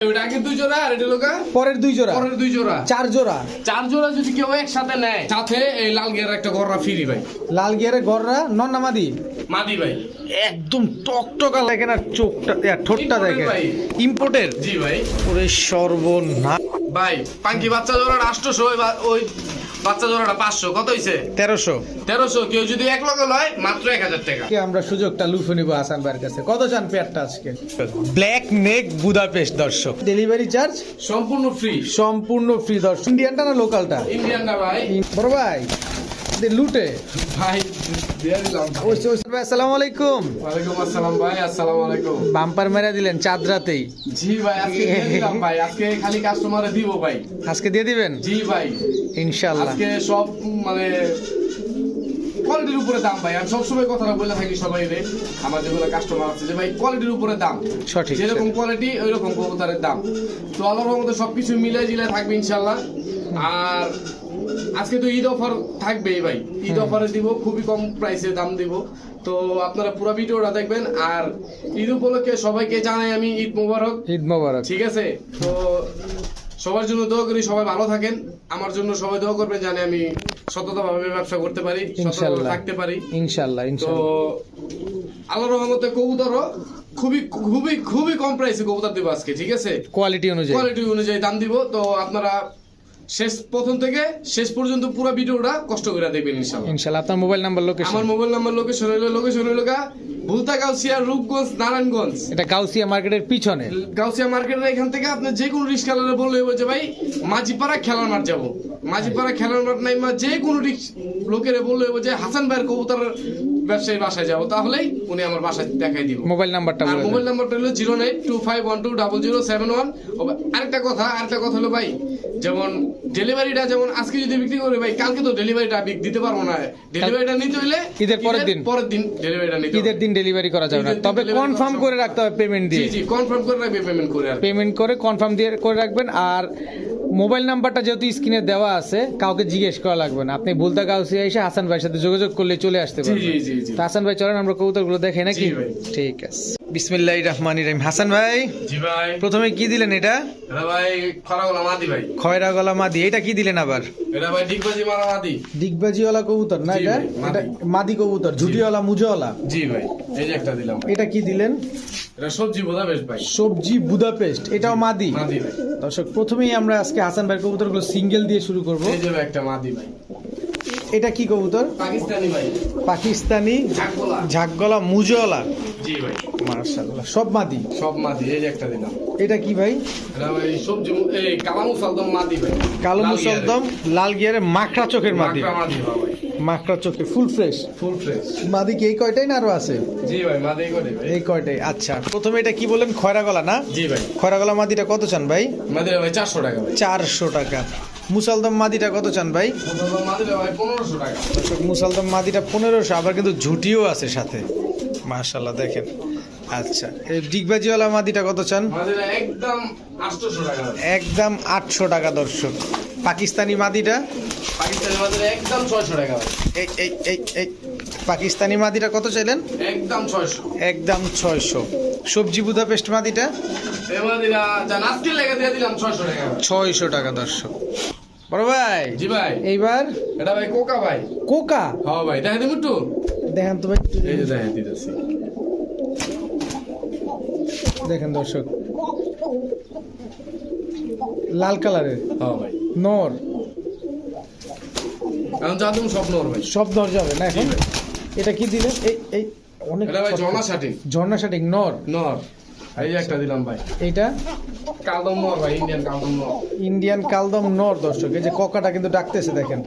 ওইটা আগে দুই জোড়া আর এটা লোকা? পরের দুই জোড়া। পরের দুই জোড়া। চার জোড়া। চার জোড়া যদি কেউ একসাথে নেয় সাথে এই লাল গিয়ার একটা গররা ফ্রি ভাই। লাল গিয়ারে গররা নন্নামাদি মাদি? ভাই। একদম টকটকা না চোখটা ঠোঁটটা। ইম্পোর্টের জি ভাই। ওরে সর্বনা ভাই পাঙ্কি বাচ্চা জোড়া রাষ্ট্র ওই বাচ্চা জোড়াটা পাঁচশো কত হয়েছে তেরোশো। তেরোশো কেউ যদি এক লগে লয় মাত্র এক হাজার টাকা। আমরা সুযোগটা লুফে নিব আসান ভাইয়ের কাছে। কত চান পেয়ারটা আজকে? ব্ল্যাক নেক বুদাপেস্ট দর্শক। Delivery charge? সম্পূর্ণ ফ্রি সম্পূর্ণ ফ্রি দর্শক। ইন্ডিয়ানটা না লোকালটা ইন্ডিয়ানটা ভাই। বড় ভাই। দে লুটে। ভাই দিয়ে দিলাম ওই ওই ভাই আসসালামু আলাইকুম। ওয়ালাইকুম আসসালাম ভাই আসসালামু আলাইকুম। বাম্পার মেরা দিলেন চাঁদ রাতেই জি ভাই আজকে দিয়ে দিলাম ভাই আজকে খালি কাস্টমারে দিব ভাই। আজকে দিয়ে দিবেন? জি ভাই। ইনশাল্লাহ আজকে সব মানে কোয়ালিটির উপরে দাম ভাই। আমি সবসময় কথাটা বলে থাকি সবাই রে আমার যেগুলো কাস্টমার আছে যে ভাই কোয়ালিটির উপরে দাম। সঠিক, যেরকম কোয়ালিটি ওই রকম কবুতরের দাম। তো আল্লাহর রহমতে সবকিছু মিলাই জিলাই থাকবে ইনশাল্লাহ আর আজকে তো ঈদ অফার থাকবেই ভাই। ঈদ অফারে দিব খুবই কম প্রাইসে দাম দিব। তো আপনারা পুরো ভিডিওটা দেখবেন। আর ঈদ উপলক্ষে সবাইকে জানাই আমি ঈদ মোবারক। ঈদ মোবারক। ঠিক আছে? তো সবার জন্য দোয়া করি সবাই ভালো থাকেন। আমার জন্য সবাই দোয়া করবেন জানি আমি সততাভাবে ব্যবসা করতে পারি সততাভাবে থাকতে পারি। ইনশাল্লাহ তো ইনশাল্লাহ। আল্লাহর রহমতে কবুতরও খুবই খুবই খুবই কম প্রাইসে কবুতর দেবো আজকে ঠিক আছে? কোয়ালিটি অনুযায়ী। কোয়ালিটি অনুযায়ী দাম দিব। তো আপনারা শেষ প্রথম থেকে শেষ পর্যন্ত পুরো ভিডিওটা কষ্ট করে দেখবেন ইনশাল্লাহ ইনশাল্লাহ আপনার মোবাইল নাম্বার লোকেশন আমার মোবাইল নাম্বার লোকেশন হইল লোকেশন হইল গা ভুলতা গাউসিয়া রূপগঞ্জ নারায়ণগঞ্জ। এটা গাউসিয়া মার্কেটের পিছনে। গাউসিয়া মার্কেটের এখান থেকে আপনি যে কোনো রিক্সা চালালে বললে যে ভাই মাঝিপাড়া খেলার মাঠ যাব। মাঝিপাড়া খেলার মাঠ নাই বা যে কোনো লোকের বললে যে হাসান ভাইয়ের কবুতর ব্যবসায়ী বাসায় যাব তাহলেই উনি আমার বাসায় দেখাই দিব। মোবাইল নাম্বারটা আর মোবাইল। নাম্বারটা হলো zero nine two five one two double zero seven one. আরেকটা কথা আরেকটা কথা হলো ভাই যেমন ডেলিভারিটা যেমন আজকে যদি বিক্রি করে ভাই কালকে তো ডেলিভারিটা দিতে পারব না। ডেলিভারিটা নিতে হইলে ঈদের পরের দিন। পরের দিন ডেলিভারিটা নিতে ঈদের দিন ডেলিভারি করা যাবে না। তবে কনফার্ম করে রাখতে হবে পেমেন্ট দিয়ে। জি কনফার্ম করে রাখবে পেমেন্ট করে আর পেমেন্ট করে কনফার্ম দিয়ে করে রাখবেন। আর মোবাইল নাম্বারটা যেহেতু স্ক্রিনে দেওয়া আছে কাউকে জিজ্ঞেস করা লাগবে না। আপনি ভুলতা গাউসিয়া এসে হাসান ভাইয়ের সাথে যোগাযোগ করলে চলে আসতে জি পারবেন। জি জি জি। তো হাসান ভাই চলেন আমরা কবুতরগুলো দেখে নাকি? ঠিক আছে। বিসমিল্লাহির রহমানির রহিম। হাসান ভাই জি ভাই। প্রথমে কি দিলেন এটা? এটা ভাই খরাগোলা মাদি ভাই। খয়রা গলা মাদি এটা কি দিলেন আবার? এটা ভাই ডিগবাজি মারা মাদি কবুতর না এটা? মাদি। এটা মাদি। কবুতর ঝুটিওয়ালা মুজোওয়ালা। জি ভাই এই যে একটা দিলাম। এটা কি দিলেন? এটা সবজি বেশ ভাই। সবজি বুদাপেস্ট এটাও মাদি। মাদি ভাই। দর্শক প্রথমেই আমরা আজকে হাসান ভাইয়ের কবুতরগুলো সিঙ্গেল দিয়ে শুরু করব। এই যে একটা মাদি ভাই। এটা কি কবুতর? পাকিস্তানি ভাই। পাকিস্তানি ঝাকগোলা। জি ভাই। মার্শাল্লাহ সব মাদি? সব মাদি এই একটা দিলাম। এটা কি ভাই? এটা ভাই সবজি এই মাদি ভাই। কালো লাল মুসলদম লাল গিয়ারে মাখরা চোখের। মাদি। মাকড়া মাদি হ্যাঁ ভাই। চোখের ফুল ফ্রেশ। Full fresh. মাদি কি এই কয়টাই না আরও আছে? জি ভাই মাদি করে ভাই। এই কয়টাই আচ্ছা। প্রথমে এটা কি বললেন খয়রা গলা না? জি ভাই। খয়রা গলা মাদিটা কত চান ভাই? মাদি ভাই চারশো টাকা ভাই। চারশো টাকা। মুসলদম মাদিটা কত চান ভাই? মুসলদম মাদিটা পনেরোশো আবার কিন্তু ঝুটিও আছে সাথে। মার্শাল্লাহ দেখেন। আচ্ছা এই ডিগবাজিওয়ালা মাদিটা কত চান? একদম আটশোশো টাকা। একদম আটশো টাকা দর্শক। পাকিস্তানি মাদিটা? পাকিস্তানি মাদি একদম ছয়শো টাকা এই এই এই এই পাকিস্তানি মাদিটা কত চাইলেন? একদম ছয়শো। একদম ছয়শো। সবজি বুদাপেস্ট মাদিটা। ছয়শো টাকা দর্শক। বড় ভাই। জি ভাই। এইবার? এটা ভাই কোকা ভাই। কোকা? হ্যাঁ ভাই দেখা দিবি একটু। দেখেন তো ভাই এই যে দেখা দিতেছি। দেখেন দর্শক। লাল কালারের। হ্যাঁ ভাই। নর। এখন যা তুমি স্বপ্ন ওর ভাই। সব নর যাবে না এখন? এটা কি দিলেন? এই এই অনেক এটা ভাই ছোট। জনা শাটিং ঝর্ণা শাটিং নর। নর। এই একটা দিলাম ভাই। এইটা? কালদম নর ভাই ইন্ডিয়ান কালদম নর ইন্ডিয়ান কালদম নর দর্শক এই যে ককাটা কিন্তু ডাকতেছে দেখেন।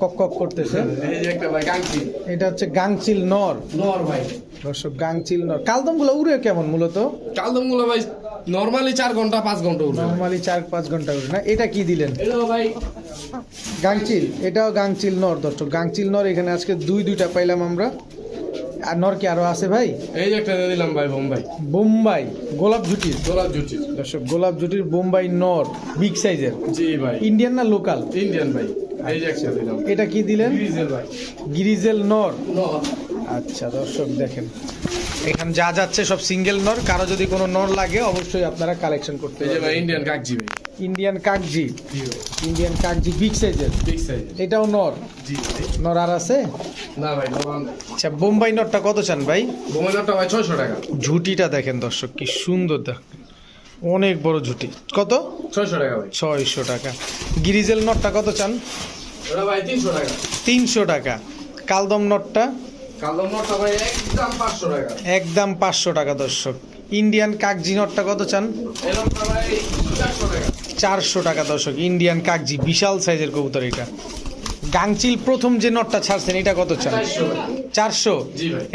কক কক করতেছে। এই যে একটা ভাই কাঙ্কি এটা হচ্ছে গাংচিল নর। নর ভাই। দর্শক গাংচিল নর। কালদমগুলো উড়ে কেমন মূলত? কালদমগুলো ভাই নর্মালি চার ঘণ্টা পাঁচ ঘণ্টা উঠবে নর্মালি চার পাঁচ ঘণ্টা উড়ে না? এটা কি দিলেন? ভাই গাংচিল। এটাও গাংচিল নর দর্শক। গাংচিল নর এখানে আজকে দুই দুইটা পাইলাম আমরা। আর নর কি আরও আছে ভাই? এই যে একটা দিলাম ভাই বোম্বাই। বোম্বাই গোলাপ জুটির গোলাপ জুটি দর্শক গোলাপ জুটির বোম্বাই নর বিগ সাইজের। জি ভাই। ইন্ডিয়ান না লোকাল ইন্ডিয়ান ভাই। এই যে একটা দিলাম। এটা কি দিলেন? গ্রিজেল ভাই। গিরিজেল নর। নর। আচ্ছা দর্শক দেখেন। এখানে যা যাচ্ছে সব সিঙ্গেল নর। কারও যদি কোনো নর লাগে অবশ্যই আপনারা কালেকশন করতে এই যে ভাই ইন্ডিয়ান কাকজি ভাই। ইন্ডিয়ান কাকজি ইন্ডিয়ান কাকজি বিগ সাইজের বিগ সাইজ এটাও নর। জি নর আর আছে? না ভাই আচ্ছা বোম্বাই নটটা কত চান ভাই? বোমানোটা ভাই ছয়শো টাকা। ঝুটিটা দেখেন দর্শক কি সুন্দর দেখ। অনেক বড় ঝুটি। কত? ছয়শো টাকা ভাই। ছয়শো টাকা। গিরিজেল নটটা কত চান? ওটা ভাই তিনশো টাকা। তিনশো টাকা। কালদম নটটা কালো মোটা ভাই একদম পাঁচশো টাকা। একদম পাঁচশো টাকা দর্শক। ইন্ডিয়ান কাকজি নটটা কত চান? এরকম ভাই চারশো টাকা। চারশো টাকা দর্শক ইন্ডিয়ান কাকজি বিশাল সাইজের কবুতর এটা। গাংচিল প্রথম যে নটটা ছাড়ছেন এটা কত চান? চারশো।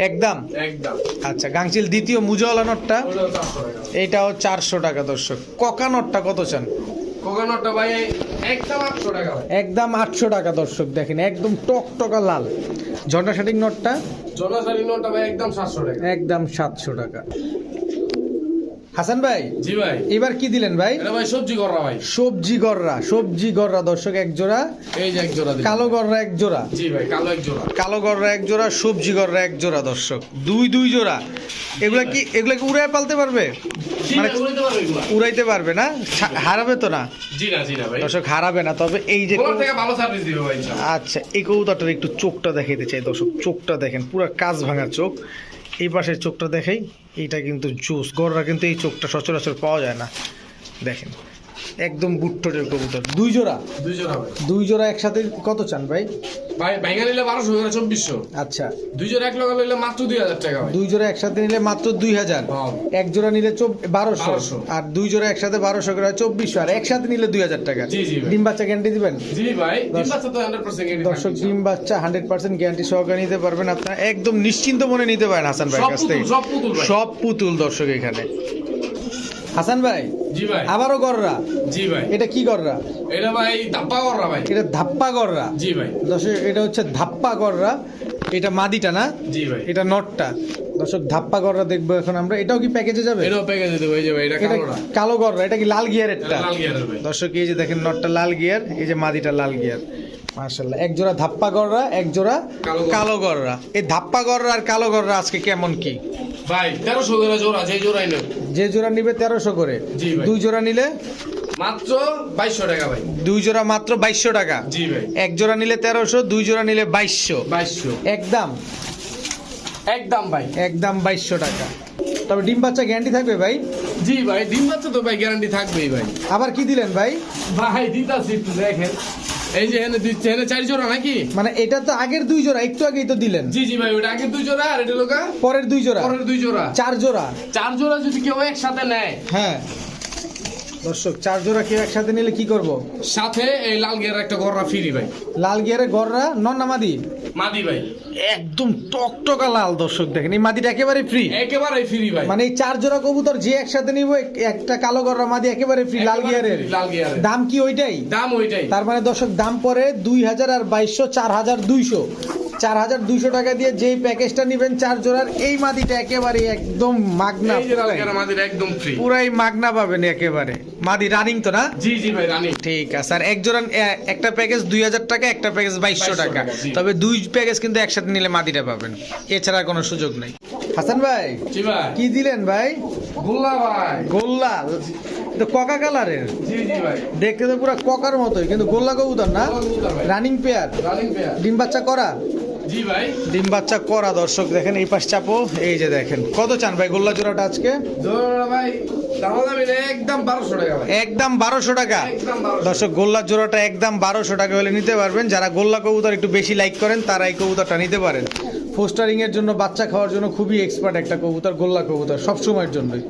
একদম? আচ্ছা গাংচিল দ্বিতীয় মুজওয়ালা নটটা এটাও চারশো টাকা দর্শক। ককা নটটা কত চান? একদম আটশো টাকা দর্শক দেখেন একদম টকটকা লাল। ঝন্ডা শাটিং নটটা নোটটা ভাই একদম সাতশো টাকা। একদম সাতশো টাকা। হাসান ভাই জি ভাই। এবার কি দিলেন ভাই? ভাই সবজি কররা ভাই। সবজি গররা সবজি গররা দর্শক এক জোড়া এই যে এক জোড়া কালো গররা এক জোড়া। জি ভাই কালো এক জোড়া। কালো গররা এক জোড়া সবজি গররা এক জোড়া দর্শক। দুই দুই জোড়া। এগুলা কি এগুলা কি উড়ায় পালতে পারবে? মানে উড়াইতে পারবে এগুলা। উড়াইতে পারবে না? হারাবে তো না? জি না জি না ভাই। দর্শক হারাবে না। তবে এই যে থেকে ভালো সার্ভিস দিবে ভাই আচ্ছা এই কবুতরটার একটু চোখটা দেখাইতে চাই দর্শক। চোখটা দেখেন পুরো কাজ ভাঙা চোখ। এই পাশের চোখটা দেখেই এইটা কিন্তু জুস। গররা কিন্তু এই চোখটা সচরাচর পাওয়া যায় না। দেখেন। একদম বুট্টোটের কবুতর। দুই জোড়া? দুই জোড়া দুই জোড়া একসাথে কত চান ভাই? ভাই ভাইঙ্গা নিলে বারোশো করে চব্বিশশো। আচ্ছা। দুই জোড়া এক লগা নিলে মাত্র দুই হাজার টাকা ভাই। দুই জোড়া একসাথে নিলে মাত্র দুই হাজার। হ্যাঁ। এক জোড়া নিলে বারোশো। 1200 আর দুই জোড়া একসাথে বারোশো করে চব্বিশশো। আর একসাথে নিলে দুই হাজার টাকা। জি, জি ডিম বাচ্চা গ্যারান্টি দিবেন? জি ভাই দর্শক ডিম বাচ্চা হান্ড্রেড পার্সেন্ট গ্যারান্টি সহকারে নিতে পারবেন। আপনারা একদম নিশ্চিন্ত মনে নিতে পারেন হাসান ভাই কাছ থেকে। সব পুতুল সব পুতুল দর্শক এখানে। হাসান ভাই? জি ভাই। আবারও গররা? জি ভাই। এটা কি গররা? এটা ভাই ধাপ্পা কররা ভাই। এটা ধাপ্পা গররা? জি ভাই। দর্শক এটা হচ্ছে ধাপ্পা গররা। এটা মাদিটা না? জি ভাই। এটা নটটা। দর্শক ধাপ্পা গররা দেখব এখন আমরা। এটাও কি প্যাকেজে যাবে? এটাও প্যাকেজে দেবো। এই যে ভাই এটা এটা কালোটা। কালো গররা। এটা কি লাল গিয়ারেরটা? লাল গিয়ারের ভাই। দর্শক এই যে দেখেন নটটা লাল গিয়ার এই যে মাদিটা লাল গিয়ার। মার্শাল্লাহ এক জোড়া ধাপ্পা গররা এক জোড়া কালো গররা। এই ধাপ্পা গররা আর কালো গররা আজকে কেমন কি? ভাই তেরোশো করে জোড়া যে জোড়াই নেব। যে জোড়া নিবে তেরোশো করে। দুই জোড়া নিলে? মাত্র বাইশশো টাকা ভাই। দুই জোড়া মাত্র বাইশশো টাকা? জি ভাই। এক জোড়া নিলে তেরোশো দুই জোড়া নিলে বাইশশো? বাইশশো। একদম? একদম ভাই। একদম বাইশশো টাকা। তবে ডিম বাচ্চা গ্যারান্টি থাকবে ভাই? জি ভাই ডিম বাচ্চা তো ভাই গ্যারান্টি থাকবেই ভাই। আবার কি দিলেন ভাই? ভাই দিতাছি একটু দেখেন। এই যে এনে দিচ্ছে এনে চার জোড়া নাকি? মানে এটা তো আগের দুই জোড়া একটু আগেই তো দিলেন। জি জি ভাই ওটা আগের দুই জোড়া আর এটা লোকা পরের দুই জোড়া। পরের দুই জোড়া। চার জোড়া। চার জোড়া যদি কেউ একসাথে নেয়। হ্যাঁ। দর্শক চার জোড়া কেউ একসাথে নিলে কি করব? সাথে এই লাল গিয়ার একটা গররা ফ্রি ভাই। লাল গিয়ারে গররা নন নামাদি মাদি ভাই। একদম টকটকা লাল দর্শক দেখেন। এই মাদিটা একেবারে ফ্রি একেবারে ফ্রি ভাই। মানে এই চার জোড়া কবুতর যে একসাথে নিব একটা কালো গররা মাদি একেবারে ফ্রি লাল গিয়ারের। লাল গিয়ারের। দাম কি ওইটাই? দাম ওইটাই। তার মানে দর্শক দাম পরে দুই হাজার আর বাইশশো চার হাজার দুইশো। চার হাজার দুইশো টাকা দিয়ে যেই প্যাকেজটা নিবেন চার জোড়ার এই মাদিটা একেবারে একদম মাগনা একদম ফ্রি পুরাই মাগনা পাবেন একেবারে। মাদি রানিং তো না? জি জি ভাই রানি ঠিক আছে। আর এক জোড়া একটা প্যাকেজ দুই হাজার টাকা একটা প্যাকেজ বাইশশো 2200 টাকা। টাকা, তবে দুই প্যাকেজ কিন্তু একসাথে নিলে মাদিটা পাবেন। এছাড়া কোনো সুযোগ নেই। হাসান ভাই কি দিলেন ভাই? গোল্লা ভাই। গোল্লা তো ককা কালারের। জি জি ভাই। দেখতে তো পুরো ককার মতোই কিন্তু গোল্লা কবুতর না? রানিং পেয়ার ডিম বাচ্চা করা? জি ভাই। ডিম বাচ্চা করা দর্শক দেখেন এই পাশ চাপো এই যে দেখেন কত চান ভাই গোল্লা জোড়াটা আজকে? ভাই একদম বারোশো টাকা একদম বারোশো টাকা। দর্শক গোল্লার জোড়াটা একদম বারোশো টাকা হলে নিতে পারবেন। যারা গোল্লা কবুতর একটু বেশি লাইক করেন তারা এই কবুতরটা নিতে পারেন। ফোস্টারিং এর জন্য বাচ্চা খাওয়ার জন্য খুবই এক্সপার্ট একটা কবুতর গোল্লা কবুতর সব সময়ের জন্যই।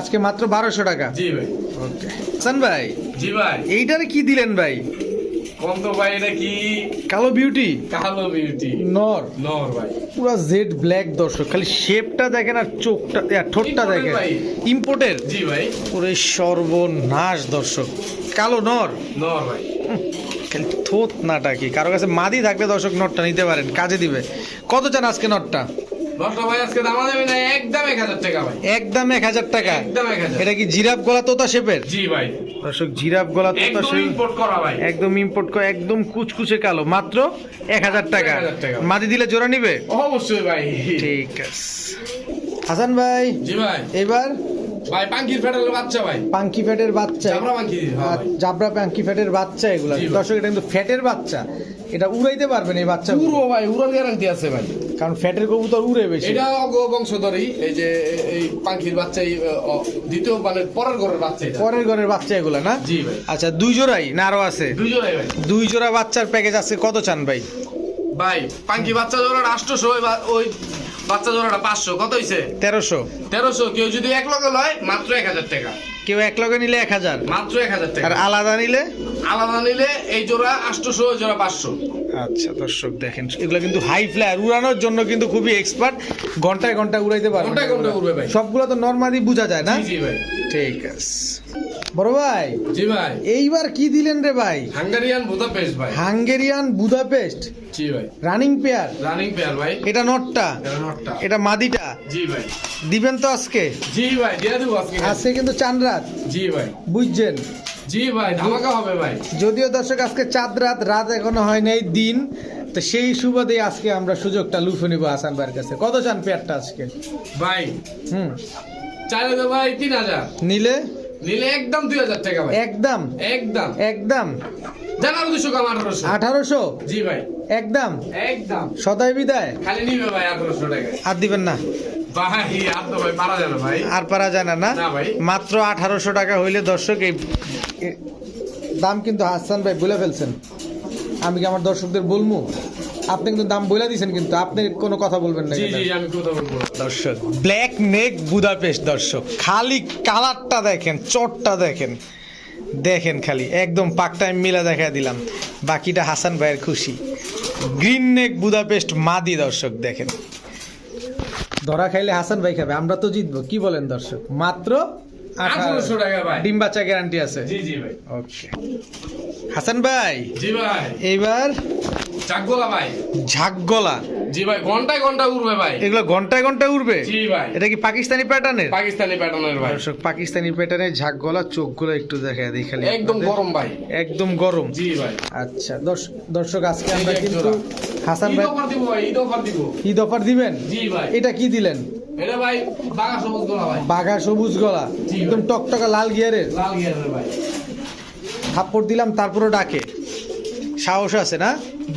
আজকে মাত্র বারোশো টাকা। জি ভাই। ওকে হাসান ভাই জি ভাই। এইটারে কি দিলেন ভাই? কোন তো ভাই এটা কি? কালো বিউটি কালো বিউটি নর। নর ভাই। পুরা জেড ব্ল্যাক দর্শক খালি শেপটা দেখেন আর চোখটা ঠোঁটটা Imported দেখেন। ভাই। ইম্পোর্টের জি ভাই। পুরো সর্বনাশ দর্শক। কালো নর? নর ভাই। খালি থোত নাটা কি? কারও কাছে মাদি থাকলে দর্শক নটটা নিতে পারেন কাজে দিবে। কত চান আজকে নটটা? একদম এক হাজার টাকা এটা কি জিরাফ গলা তোতা শেপের জি ভাই। দর্শক জিরাফ গলা তোতা একদম ইম্পোর্ট করা ভাই। একদম ইম্পোর্ট করে একদম কুচকুচে কালো মাত্র এক হাজার টাকা। 1000 দিলে জোড়া নিবে? অবশ্যই ভাই। ঠিক আছে। হাসান ভাই জি ভাই। এবার? ভাই বাচ্চা পাঙ্কি ফ্যাটের বাচ্চা। পাঙ্কি হ্যাঁ ভাই। জাবরা পাঙ্কি ফ্যাটের বাচ্চা এগুলা। দর্শক এটা কিন্তু ফ্যাটের বাচ্চা। এটা উড়াইতে পারবেন এই বাচ্চা পুরো ভাই উড়ার গ্যারান্টি আছে ভাই। কারণ ফ্যাটের কবুতর উড়ে বেশি। এটা অগ বংশধরই এই যে এই পাঙ্কির বাচ্চা দ্বিতীয় মানে পরের ঘরের বাচ্চা পরের ঘরের বাচ্চা এগুলা না? জি ভাই। আচ্ছা দুই জোড়াই না আরও আছে? দুজনেই ভাই। দুই জোড়া বাচ্চার প্যাকেজ আছে কত চান ভাই? ভাই পাঙ্কি বাচ্চা জোড়াটা আটশোশো ওই বাচ্চা জোড়াটা পাঁচশো। কত হইছে? তেরোশো। তেরোশো। কেউ যদি এক লগে লয় মাত্র এক হাজার টাকা। কেউ এক লগে নিলে এক হাজার। মাত্র এক হাজার টাকা। আর আলাদা নিলে? আলাদা নিলে এই জোড়া আটশোশো জোড়া পাঁচশো। আচ্ছা দর্শক দেখেন এগুলো কিন্তু হাই ফ্লায়ার উড়ানোর জন্য কিন্তু খুবই এক্সপার্ট ঘন্টায় ঘণ্টা উড়াইতে পারে ঘন্টায় ঘন্টায় উড়বে ভাই। সবগুলো তো নর্মালি বোঝা যায় না? জি ভাই। ঠিক আছে। বড় ভাই জি ভাই। এইবার কি দিলেন রে ভাই? হাঙ্গারিয়ান বুদাপেস্ট ভাই। Hungarian Budapest? জি ভাই। Running pair? রানিং পেয়ার ভাই। এটা নটটা। এটা নটটা। এটা মাদিটা? জি ভাই। দিবেন তো আজকে? জি ভাই দিয়ে দেবো আজকে। আজকে কিন্তু চাঁদ রাত। জি ভাই। বুঝছেন? জি ভাই ধামাকা হবে ভাই। যদিও দর্শক আজকে চাঁদ রাত রাত এখনও হয় নাই দিন। তো সেই সুবাদে আজকে আমরা সুযোগটা লুফে নিবো হাসান ভাইয়ের কাছে। কত চান পেয়ারটা আজকে? ভাই হুম। ভাই তিন হাজার। নিলে? নিলে একদম দুই হাজার টাকা ভাই। একদম? একদম। একদম? জানার দুশো কাম আঠারোশো। আঠারোশো? জি ভাই। একদম? একদম। সদাই বিদায়? খালি নিবে ভাই আঠারোশো টাকা। আর দিবেন না? আর পারা যায় না মাত্র আঠারোশো টাকা হইলে দর্শক এই দাম কিন্তু হাসান ভাই বলে ফেলছেন। আমি কি আমার দর্শকদের বলব আপনি কিন্তু দাম বলে দিয়েছেন কিন্তু আপনি কোনো কথা বলবেন না জি জি আমি কথা বলব দর্শক ব্ল্যাক নেক বুদাপেস্ট দর্শক খালি কালারটা দেখেন চটটা দেখেন দেখেন খালি একদম পাক টাইম মিলা দেখা দিলাম। বাকিটা হাসান ভাইয়ের খুশি। গ্রিন নেক বুদাপেস্ট মাদি দর্শক দেখেন। ধরা খাইলে হাসান ভাই খাবে আমরা তো জিতবো কি বলেন দর্শক? মাত্র আঠারোশো টাকা ভাই। ডিম বাচ্চা গ্যারান্টি আছে। জি জি ভাই। ওকে হাসান ভাই জি ভাই। এইবার চাকগোলা ভাই। ঝাকগলা। জি ভাই ঘন্টায় ঘণ্টা উড়বে ভাই। এগুলো ঘন্টায় ঘন্টায় উঠবে জি ভাই। এটা কি পাকিস্তানি প্যাটার্নের? পাকিস্তানি প্যাটার্নের ভাই। দর্শক পাকিস্তানি প্যাটার্নের ঝাঁক গলা চোখগুলো একটু দেখা দেই খালি একদম গরম ভাই। একদম গরম। জি ভাই। আচ্ছা দর্শ- দর্শক আজকে আমরা কিন্তু। হাসান ঈদ ভাই অফার দিব ভাই ঈদ অফার দিব। ঈদ অফার দিবেন? জি ভাই। এটা কি দিলেন? এটা ভাই বাঘা সবুজ গোলা ভাই। বাঘা সবুজ গলা। একদম টকটকা লাল গিয়ারের। লাল গিয়ারের ভাই। থাপ্পড় দিলাম তারপরও ডাকে। সাহস আছে না?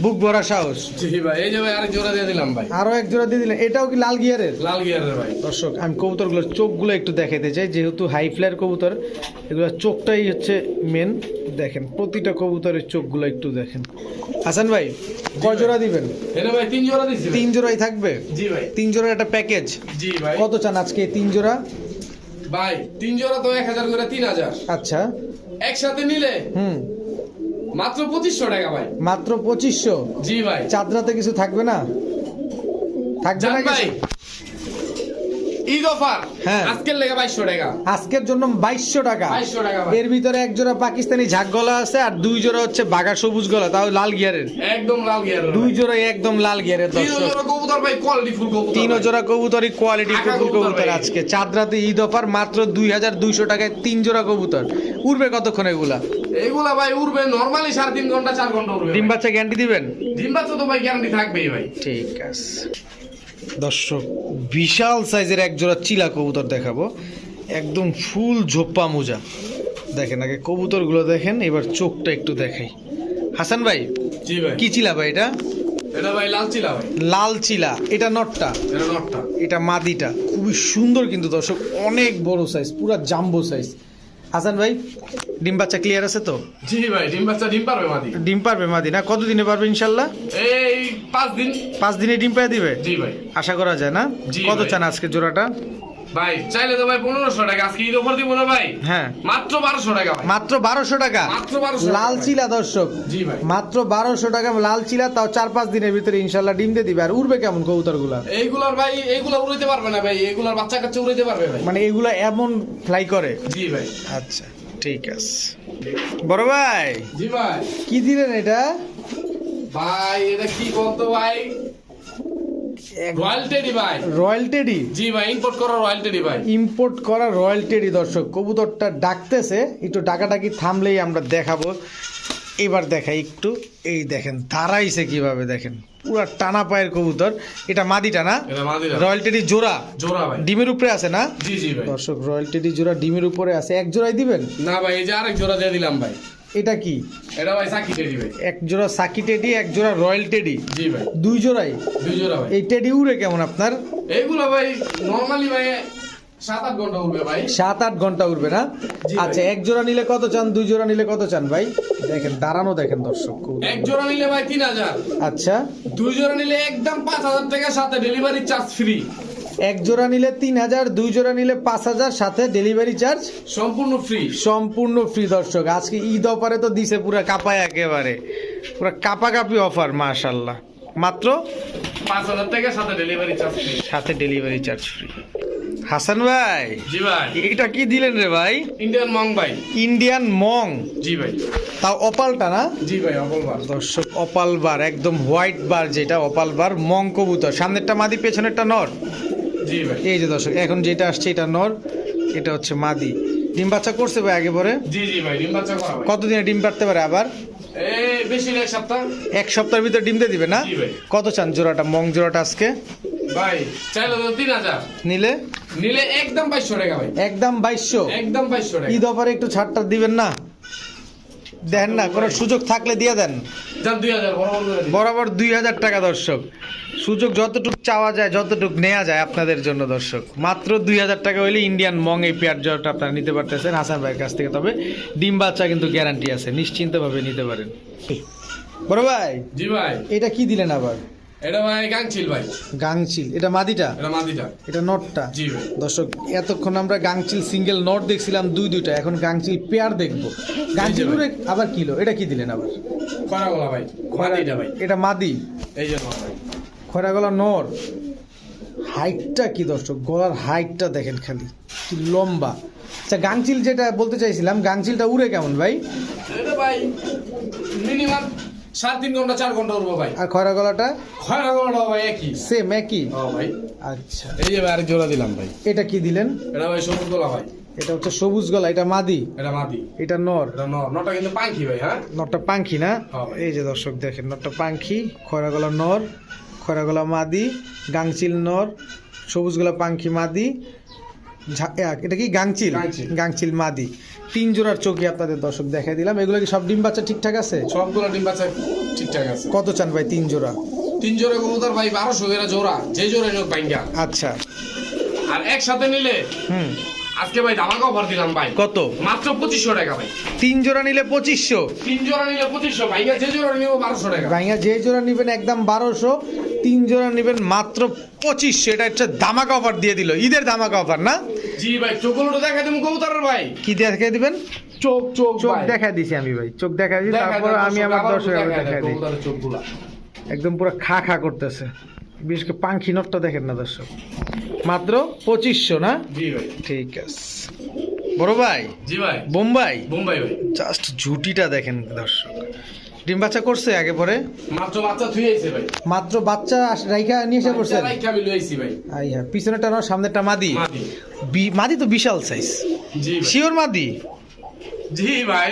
বুক ভরা সাহস। জি ভাই এই যে ভাই আরেক জোড়া দিয়ে দিলাম ভাই। আরও এক জোড়া দিয়ে দিলেন। এটাও কি লাল গিয়ারের? লাল গিয়ারের ভাই। দর্শক আমি কবুতরগুলোর চোখগুলো একটু দেখাতে চাই যেহেতু হাই ফ্লায়ার কবুতর এগুলোর চোখটাই হচ্ছে মেন দেখেন প্রতিটা কবুতরের চোখগুলো একটু দেখেন। হাসান ভাই কয় জোড়া দিবেন? এটা ভাই তিন জোড়া দিছি তিন জোড়াই থাকবে? জি ভাই। তিন জোড়ার একটা প্যাকেজ জি ভাই। কত চান আজকে তিন জোড়া? ভাই তিন জোড়া তো এক হাজার করে তিন হাজার। আচ্ছা। একসাথে নিলে? হুম। মাত্র পঁচিশশো টাকা ভাই। মাত্র পঁচিশশো? জি ভাই। চাঁদরাতে কিছু থাকবে না? থাকবে না ভাই ঈদ অফার। হ্যাঁ। আজকের লেগে বাইশশো টাকা। আজকের জন্য টাকা। 2200 টাকা এর ভিতরে এক জোড়া পাকিস্তানি ঝাক গলা আছে আর দুই জোড়া হচ্ছে সবুজ গলা তাও লাল গিয়ারের। একদম লাল গিয়ারের। দুই। জোড়া একদম লাল গিয়ারের তিন জোড়া কবুতর ভাই কোয়ালিটি ফুল কবুতর তিন জোড়া কবুতরই কোয়ালিটি ফুল কবুতর আজকে। চাঁদ রাতে ঈদ অফার মাত্র দুই হাজার দুইশো টাকায় তিন জোড়া কবুতর। উড়বে কতক্ষণ এগুলা? এগুলা ভাই উড়বে নরমালি সাড়ে তিন ঘণ্টা চার ঘণ্টা উড়বে ডিম বাচ্চা গ্যারান্টি দিবেন? ডিম বাচ্চা তো ভাই গ্যারান্টি থাকবেই ভাই। ঠিক আছে। দর্শক বিশাল সাইজের এক জোড়া চিলা কবুতর দেখাবো। একদম ফুল ঝোপ্পা মোজা। দেখেন আগে কবুতরগুলো দেখেন এবার চোখটা একটু দেখাই। হাসান ভাই জি ভাই। কি চিলা ভাই এটা? এটা ভাই লাল চিলা ভাই। লাল চিলা এটা নটটা? এটা নটটা। এটা মাদিটা। খুবই সুন্দর কিন্তু দর্শক অনেক বড় সাইজ পুরা জাম্বো সাইজ হাসান ভাই ডিম বাচ্চা ক্লিয়ার আছে তো? জি ভাই ডিম বাচ্চা ডিম পারবে মাদি। ডিম পারবে মাদি। না কতদিনে পারবে ইনশাল্লাহ? এই পাঁচ দিন। পাঁচ দিনে ডিম পেয়ে দিবে? জি ভাই। আশা করা যায় না? কত। চান আজকে জোড়াটা? ভাই চাইলে তো ভাই পনেরোশো টাকা আজকে ঈদ অফার দিব না ভাই। হ্যাঁ। মাত্র বারোশো টাকা মাত্র বারোশো টাকা? মাত্র 1200 লাল চিলা দর্শক। জি ভাই। মাত্র বারোশো টাকা লাল চিলা তাও চার পাঁচ দিনের ভিতরে ইনশাল্লাহ ডিম দিয়ে দিবে। আর উড়বে কেমন কবুতরগুলা এইগুলার ভাই এইগুলা উড়াইতে পারবে না ভাই এইগুলার বাচ্চা কাচ্চা উড়াইতে পারবে ভাই। মানে এগুলা এমন ফ্লাই করে? জি ভাই। আচ্ছা ঠিক আছে। বড় ভাই। জি ভাই। কি দিলেন এটা? ভাই এটা কি বলতো ভাই? রয়্যাল টেডি ভাই। রয়্যাল টেডি জি ভাই ইম্পোর্ট করা রয়্যাল টেডি ভাই। ইম্পোর্ট করা রয়্যাল টেডি দর্শক কবুতরটা ডাকতেছে একটু ডাকাডাকি থামলেই আমরা দেখাবো। এবার দেখাই একটু এই দেখেন দাঁড়াইছে কীভাবে দেখেন। পুরা টানা পায়ের কবুতর এটা মাদিটা না? রয়্যাল টেডি জোড়া? জোড়া ভাই। ডিমের উপরে আছে না? জি জি ভাই। দর্শক রয়্যাল টেডি জোড়া ডিমের উপরে আছে। এক জোড়াই দিবেন? না ভাই এই যে আরেক জোড়া দিয়ে দিলাম ভাই। এটা কি? এটা ভাই সাকি টেডি ভাই। এক জোড়া সাকি টেডি এক জোড়া রয়্যাল টেডি জি ভাই। দুই জোড়াই? দুই জোড়া ভাই। এই টেডি উড়ে কেমন আপনার? এইগুলো ভাই নর্মালি ভাই সাত আট ঘণ্টা উঠবে ভাই। সাত আট ঘণ্টা উঠবে না? আচ্ছা এক জোড়া নিলে কত চান? দুই জোড়া নিলে কত চান ভাই? দেখেন দাঁড়ানো দেখেন দর্শক। এক জোড়া নিলে ভাই তিন হাজার। আচ্ছা। দুই জোড়া নিলে একদম পাঁচ হাজার টাকার সাথে ডেলিভারি চার্জ ফ্রি এক জোড়া নিলে তিন হাজার দুই জোড়া নিলে পাঁচ হাজার সাথে ডেলিভারি চার্জ সম্পূর্ণ ফ্রি সম্পূর্ণ ফ্রি দর্শক। আজকে ঈদ অফারে তো দিছে পুরো কাপায় একেবারে। পুরো কাপাকাপি অফার মাশাল্লাহ মাত্র পাঁচ হাজার টাকার সাথে ডেলিভারি চার্জ সাথে ডেলিভারি চার্জ ফ্রি হাসান ভাই জি ভাই। এটা কি দিলেন রে ভাই? ইন্ডিয়ান মং ভাই। ইন্ডিয়ান মং জি ভাই। তাও অপালটা না? জি ভাই অপল বার। দর্শক অপাল বার একদম হোয়াইট বার যেটা অপাল বার মং কবুতর। সামনেরটা মাদি পেছনেরটা নর। এই যে দর্শক এখন যেটা আসছে এটা নর এটা হচ্ছে মাদি। ডিম বাচ্চা করছে ভাই আগে পরে? জি জি ভাই ডিম বাচ্চা করা কতদিনে ডিম পারতে পারে আবার? এই বেশি না এক সপ্তাহ। এক সপ্তাহের ভিতর ডিম দিয়ে দিবে না? কত চান জোড়াটা মং জোড়াটা আজকে? ভাই চাইলে তো তিন হাজার। নিলে? নিলে একদম বাইশশো টাকা ভাই। একদম বাইশশো। একদম বাইশশো টাকা। ঈদ অফারে একটু ছাড়টা দিবেন না? দেন না কোনো সুযোগ থাকলে দিয়ে দেন। বরাবর দুই হাজার টাকা দর্শক। সুযোগ যতটুক চাওয়া যায় যতটুক নেওয়া যায় আপনাদের জন্য দর্শক। মাত্র দুই হাজার টাকা হইলে ইন্ডিয়ান মং এই পেয়ার জলটা আপনারা নিতে পারতেছেন হাসান ভাইয়ের কাছ থেকে। তবে ডিম বাচ্চা কিন্তু গ্যারান্টি আছে নিশ্চিন্তভাবে নিতে পারেন। বড় ভাই জি ভাই। এটা কি দিলেন আবার? এটা ভাই গাংছিল ভাই। গাংচিল এটা মাদিটা? এটা মাদিটা। এটা নটটা? জি ভাই। দর্শক এতক্ষণ আমরা গাংচিল সিঙ্গেল নট দেখছিলাম দুই দুইটা এখন গাংচিল পেয়ার দেখব। গাংচিল উড়ে আবার কিলো এটা কি দিলেন আবার? খরা ভাই মাদিটা ভাই। এটা মাদি? এই জন্য নর হাইটটা কি দর্শক গলার হাইটটা দেখেন খালি কি লম্বা। আচ্ছা গাংচিল যেটা বলতে চাইছিলাম গাংচিলটা উড়ে কেমন ভাই? এটা ভাই মিনিমাম সাড়ে তিন ঘণ্টা চার ঘণ্টা উঠবো ভাই। আর খয়রা গলাটা? খরা গলাটা ভাই একই। সেম একই? ও ভাই। আচ্ছা। এই যে আরেক জোড়া দিলাম ভাই। এটা কি দিলেন? এটা ভাই সবুজ গলা ভাই। এটা হচ্ছে সবুজ গলা এটা মাদি? এটা মাদি। এটা নর? এটা ন নটা কিন্তু পাঙ্খি ভাই হ্যাঁ? নটটা পাঙ্খি না? এই যে দর্শক দেখেন নটটা পাঙ্খি খয়রা গলা নর খয়রা গলা মাদি গাংচিল নর সবুজ গলা পাঙ্খি মাদি এটা কি গাংচিল। গাংচিল মাদি। তিন জোড়ার চোখে আপনাদের দর্শক দেখাই দিলাম। এগুলো কি সব ডিম বাচ্চা ঠিকঠাক আছে? সব সবগুলো ডিম বাচ্চা ঠিকঠাক আছে। কত চান ভাই তিন জোড়া? তিন জোড়া কবুতর ভাই বারোশো এরা জোড়া। যে জোড়া নিয়োগ পাইঙ্গা আচ্ছা। আর একসাথে নিলে? হুম। আজকে ভাই ধামাকা অফার দিলাম ভাই। কত? মাত্র পঁচিশশো টাকা ভাই। তিন জোড়া নিলে পঁচিশশো? তিন জোড়া নিলে পঁচিশশো ভাইয়া যে জোড়া নিব বারোশো টাকা। ভাইয়া যে জোড়া নেবেন একদম বারোশো। তিন জোড়া নেবেন মাত্র পঁচিশশো এটা হচ্ছে ধামাকা অফার দিয়ে দিল। ঈদের ধামাকা অফার না? জি ভাই চোখগুলো দেখা দেবো কবুতরের ভাই। কি দেখে দিবেন? চোখ চোখ চোখ দেখা দিছি আমি ভাই চোখ দেখা দিছি তারপর আমি আমার আবার দর্শকের দেখা দিই। একদম পুরো খা খা করতেছে। বিশেষ করে পাঙ্খি নটটা দেখেন না দর্শক। মাত্র পঁচিশশো না? জি ভাই। ঠিক আছে। বড় ভাই? জি ভাই। বোম্বাই? বোম্বাই ভাই। জাস্ট ঝুটিটা দেখেন দর্শক। ডিম বাচ্চা করছে আগে পরে? মাত্র বাচ্চা থুই আইছে ভাই। মাত্র বাচ্চা রাইখা নিয়ে এসে বাচ্চা রাইখা আমি লই আইছি ভাই। আই হ্যাঁ পিছনেরটা নয় সামনেরটা মাদি। মাদি। তো বিশাল সাইজ জি ভাই। শিওর মাদি? জি ভাই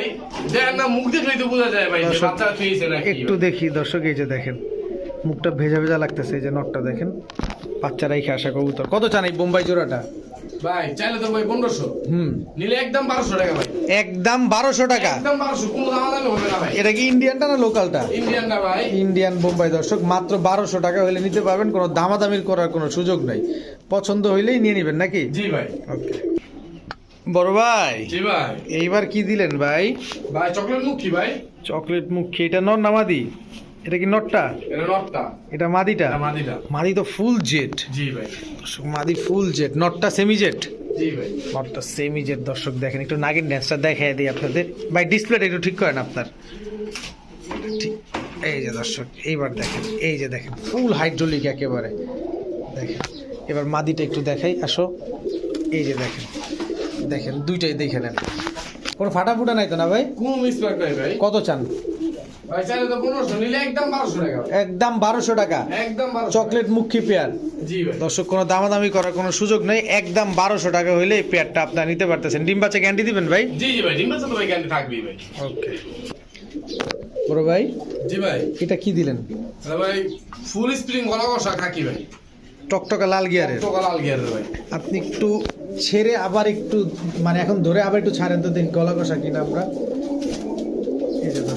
দেখেন না মুখ দেখলেই তো বোঝা যায় ভাই বাচ্চা থুই আইছে নাকি। একটু দেখি দর্শক এই যে দেখেন মুখটা ভেজা ভেজা লাগতেছে এই যে নটটা দেখেন। বাচ্চা রাইখে আসা কবুতর। কত চান এই বোম্বাই জোড়াটা? ভাই চাইলে তো ভাই পনেরোশো। হুম। নিলে একদম বারোশো টাকা ভাই। একদম বারোশো টাকা? একদম বারোশো কোনো দাম দামি হবে না ভাই। এটা কি ইন্ডিয়ানটা না লোকালটা ইন্ডিয়ান না ভাই। ইন্ডিয়ান বোম্বাই দর্শক মাত্র বারোশো টাকা হলে নিতে পারবেন কোনো দামাদামির করার কোনো সুযোগ নাই। পছন্দ হইলেই নিয়ে নেবেন নাকি? জি ভাই। ওকে বড় ভাই জি ভাই। এইবার কি দিলেন ভাই? ভাই চকলেট মুখী ভাই? চকলেট মুখী এটা নর না মাদি? এটা কি নটটা? এটা নটটা। এটা মাদিটা? মাদিটা। মাদি তো ফুল জেট। জি ভাই। দর্শক মাদি ফুল জেট। নটটা সেমি জেট? জি ভাই। নটটা সেমি জেট দর্শক দেখেন একটু নাগিন ড্যান্সটা দেখাই দিই আপনাদের। ভাই ডিসপ্লেটা একটু ঠিক করেন আপনার। ঠিক এই যে দর্শক এইবার দেখেন এই যে দেখেন ফুল হাইড্রোলিক একেবারে। দেখেন এবার মাদিটা একটু দেখাই আসো। এই যে দেখেন দেখেন দুইটাই দেখে নেন। কোনো ফাটা ফুটা নাই তো না ভাই? কোনো নাই ভাই। কত চান? একদম বারোশো টাকা। চকলেট মুখী পেয়ার। দর্শক কোনো দামাদামি করার কোনো সুযোগ নেই। একদম বারোশো টাকা হইলে এই পেয়ারটা আপনারা নিতে পারতেছেন। ডিম বাচ্চা গ্যারান্টি দিবেন ভাই? জি জি ভাই ডিম্বা তো ভাই গ্যারান্টি থাকবেই ভাই। ওকে। বড় ভাই জি ভাই। এটা কি দিলেন? ভাই ফুল স্প্রিং গলা কষা খাকি ভাই। টকটকা লাল গিয়ারের। ভাই। আপনি একটু ছেড়ে আবার একটু মানে এখন ধরে আবার একটু ছাড়েন তো দিন গলা কষা কিনা আমরা।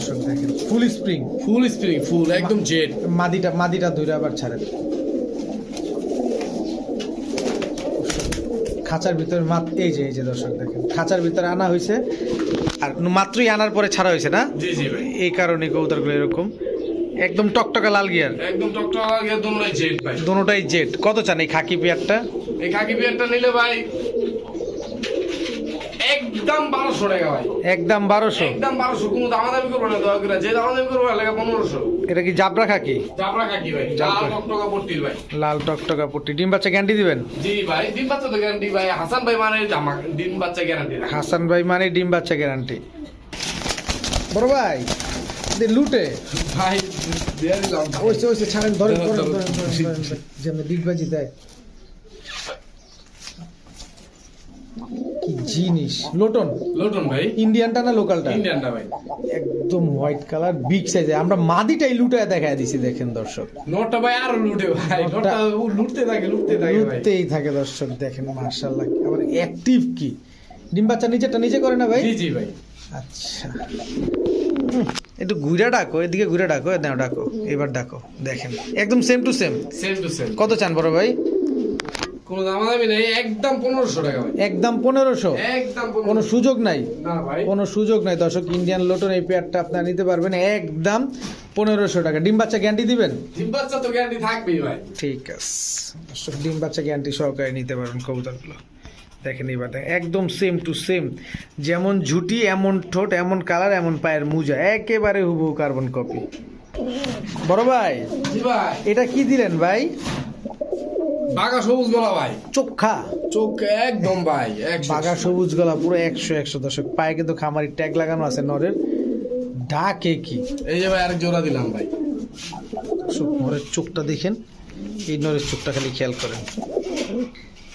দর্শক দেখেন ফুল স্প্রিং ফুল স্প্রিং ফুল একদম জেড। মাদিটা মাদিটা ধরে আবার ছাড়েন। খাঁচার ভিতরে মাত এই যে এই যে দর্শক দেখেন খাঁচার ভিতরে আনা হয়েছে। আর মাত্রই আনার পরে ছাড়া হয়েছে না? জি জি ভাই। এই কারণে কবুতরগুলো এরকম। একদম টকটকা লাল গিয়ার। একদম টকটক আলগিয়ার দোনোটাই জেড ভাই। দোনোটাই জেট কত চান এই খাকি পেয়ারটা? এই খাকি বিয়ারটা নিলে ভাই একদম বারোশো টাকা ভাই একদম বারোশো একদম বারোশো কোনো দামাদামি করব না দয়া করে যে দামাদামি করব লাগে পনেরোশো এটা কি জাবরা খাকি চাপড়া খাকি ভাই লাল টকটকা পট্টির ভাই লাল টকটকা পট্টি ডিম বাচ্চা গ্যারান্টি দিবেন জি ভাই ডিম বাচ্চা তো গ্যারান্টি ভাই হাসান ভাই মানে ডিম বাচ্চা গ্যারান্টি হাসান ভাই মানে ডিম বাচ্চা গ্যারান্টি বড় ভাই দে লুটে ভাই দিয়ে দিলাম ওইসে ওইসে ছাড়েন ধরেন ধরো, ধরেন। যেমন ডিগবাজি দেয় কি জিনিস? লোটন। লোটন ভাই। ইন্ডিয়ানটা না লোকালটা ইন্ডিয়ানটা ভাই। একদম হোয়াইট কালার বিগ সাইজে আমরা মাদিটাই লুটায় দেখায় দিছি দেখেন দর্শক। নোটটা ভাই আরও লুটে ভাই। নোটটা- লুটতে থাকে লুটতে থাকে লুটতেই থাকে দর্শক দেখেন মার্শাল্লাহ আবার অ্যাক্টিভ কি? ডিম বাচ্চা নিচেটা নিচে করে না ভাই? জি জি ভাই। আচ্ছা। একটু ঘুরে ডাকো এদিকে ঘুরে ডাকো দাও ডাকো। এবার ডাকো দেখেন। একদম same to same same to same কত চান বড় ভাই? কোনো দামাদামি নেই একদম পনেরোশো টাকা একদম পনেরোশো? একদম কোনো সুযোগ নাই? না ভাই। কোনো সুযোগ নাই। দর্শক ইন্ডিয়ান লোটন এই পেয়ারটা আপনারা নিতে পারবেন। একদম পনেরোশো টাকা। ডিম বাচ্চা গ্যারান্টি দিবেন? ডিম বাচ্চা তো গ্যারান্টি থাকবেই ভাই। ঠিক আছে। দর্শক ডিম বাচ্চা গ্যারান্টি সহকারে নিতে পারবেন কবুতরগুলো। দেখেন এবার দেখেন একদম সেম টু সেম যেমন ঝুটি এমন ঠোঁট এমন কালার এমন পায়ের মুজা। একেবারে হুবহু কার্বন কপি বড় ভাই। এটা কি দিলেন ভাই? বাঘা সবুজ গলা ভাই। চোখা। চোখ একদম ভাই। বাঘা সবুজ গলা পুরো একশো একশো দর্শক। পায়ে কিন্তু খামারি ট্যাগ লাগানো আছে নরের। ডাকে কি? এই যে ভাই আরেক জোড়া দিলাম ভাই। নরের চোখটা দেখেন। এই নরের চোখটা খালি খেয়াল করেন।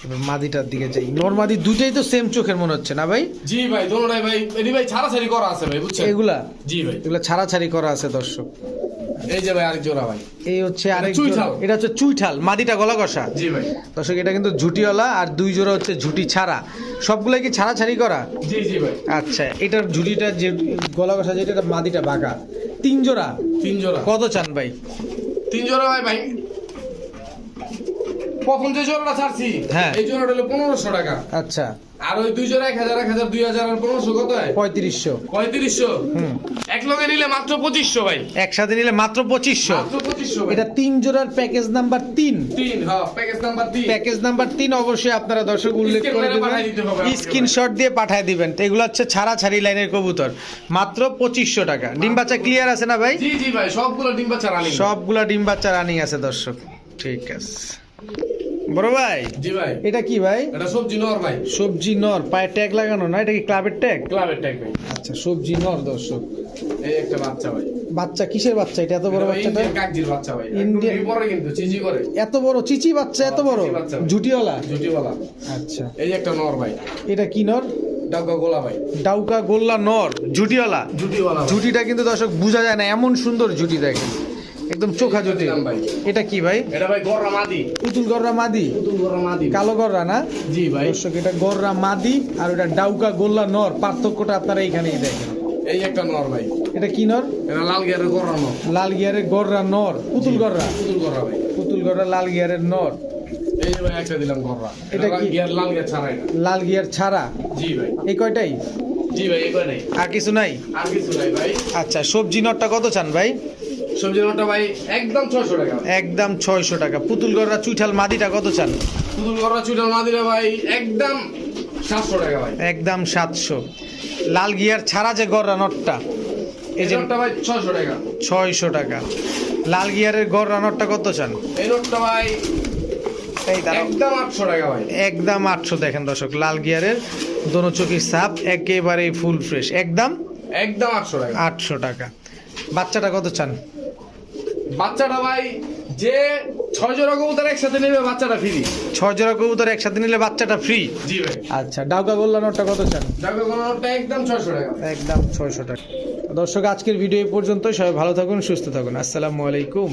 এবার মাদিটার দিকে যাই। নর মাদি দুটাই তো সেম চোখের মনে হচ্ছে না ভাই? জি ভাই দোনোটাই ভাই। এটি ভাই ছাড়াছাড়ি করা আছে ভাই বুঝছেন? এগুলা? জি ভাই। এগুলা ছাড়াছাড়ি করা আছে দর্শক। এই যে ভাই আরেক জোড়া ভাই। এই হচ্ছে আরেক। এটা হচ্ছে চুইঠাল মাদিটা গলা কষা জি ভাই। দর্শক এটা কিন্তু ঝুটিওয়ালা আর দুই জোড়া হচ্ছে ঝুটি ছাড়া। কি ছাড়াছাড়ি করা? জি জি ভাই। আচ্ছা এটার ঝুটিটা যে গলা কষা যেটা মাদিটা বাঁকা। তিন জোড়া? তিন জোড়া। কত চান ভাই? তিন জোড়া ভাই ভাই। প্রথম যে জোড়াটা ছাড়ছি হ্যাঁ। এই জোড়াটা হলো পনেরোশো টাকা। আচ্ছা। আর ওই দুই জোড়া এক হাজার এক হাজার দুই হাজার আর পনেরোশো কত হয়? পঁয়ত্রিশশো। পঁয়ত্রিশশো। হুম। এক লগে নিলে মাত্র পঁচিশশো ভাই। একসাথে নিলে মাত্র পঁচিশশো। এটা তিন জোড়ার প্যাকেজ নাম্বার তিন। তিন হ্যাঁ প্যাকেজ নাম্বার তিন। প্যাকেজ নাম্বার তিন অবশ্যই আপনারা দর্শক উল্লেখ করে দেবেন। স্ক্রিনশট দিয়ে পাঠিয়ে দিবেন। এগুলো হচ্ছে ছাড়া ছাড়ি লাইনের কবুতর। মাত্র পঁচিশশো টাকা। ডিম বাচ্চা ক্লিয়ার আছে না ভাই? জি জি ভাই সবগুলো ডিম বাচ্চা রানিং সবগুলা ডিম বাচ্চা রানিং আছে দর্শক। ঠিক আছে। বড় ভাই? জি ভাই। এটা কি ভাই? এটা সবজি নর ভাই। সবজি নর পায়ে ট্যাগ লাগানো না? এটা কি ক্লাবের ট্যাগ ক্লাবের ট্যাগ ভাই। আচ্ছা সবজি নর দর্শক। এই একটা বাচ্চা ভাই। বাচ্চা কিসের বাচ্চা? এটা এত বড় বাচ্চাটা? কাকজির বাচ্চা ভাই। পরে কিন্তু চিজি করে। এত বড় চিচি বাচ্চা এত বড়? চিচি বাচ্চা। জুটিওয়ালা জুটিওয়ালা আচ্ছা। এই একটা নর ভাই। এটা কি নর? ডাকা গোলা ভাই। ডাউকা গোল্লা নর জুটিওয়ালা ভাই। জুটিটা কিন্তু দর্শক বোঝা যায় না এমন সুন্দর জুটি দেখেন। একদম চোখা জুটি এটা কি ভাই? এটা ভাই গররা মাদি। পুতুল গররা মাদি? নতুন গররা মাদি। কালো গররা না? জি ভাই। দর্শক এটা গররা মাদি আর ওটা ডাউকা গোল্লা নর। পার্থক্যটা আপনারা এইখানেই দেখেন। এই একটা নর ভাই। এটা কি নর? এটা লাল গিয়ারের গররা নর। লাল গিয়ারের গররা নর। পুতুল গররা? পুতুল গররা ভাই। পুতুল গররা লাল গিয়ারের নর। এই ভাই একটা দিলাম গররা। এটা এটা কি? গিয়ার লাল গিয়ার ছাড়া এটা। লাল গিয়ার ছাড়া? জি ভাই। এই কয়টাই? জি ভাই আর কিছু নাই? আর কিছু নাই ভাই। আচ্ছা সবজি নরটা কত চান ভাই? সবজি নরটা ভাই একদম ছয়শো টাকা। একদম ছয়শো টাকা। পুতুল গররা চুইঠাল মাদিটা কত চান? পুতুল গররা চুটাল মাদিরা ভাই একদম সাতশো টাকা ভাই। একদম সাতশো। লাল গিয়ার ছাড়া যে গররা নটটা এই যে নোটটা ভাই ছয়শো টাকা। ছয়শো টাকা। লাল গিয়ারের গররা নটটা কত চান? এই নোটটা ভাই একদম আটশো টাকা ভাই। একদম আটশো দেখেন দর্শক লাল গিয়ারের দোনো চোখের সাপ একেবারে ফুল ফ্রেশ। একদম একদম আটশো টাকা। আটশো টাকা। বাচ্চাটা কত চান? বাচ্চাটা ভাই যে ছয় জোড়া কবুতর একসাথে নিলে বাচ্চাটা ফ্রি ছয় জোড়া কবুতর একসাথে নিলে বাচ্চাটা ফ্রি জি ভাই। আচ্ছা ডাউকা গোল্লা নোটটা কত চান? ডাউকা গোল্লা নোটটা একদম ছয়শো টাকা। একদম ছয়শো টাকা। দর্শক আজকের ভিডিও এই পর্যন্ত সবাই ভালো থাকুন সুস্থ থাকুন। আসসালামু আলাইকুম।